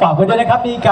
ฝากไว้ด้วยนะครับมีการ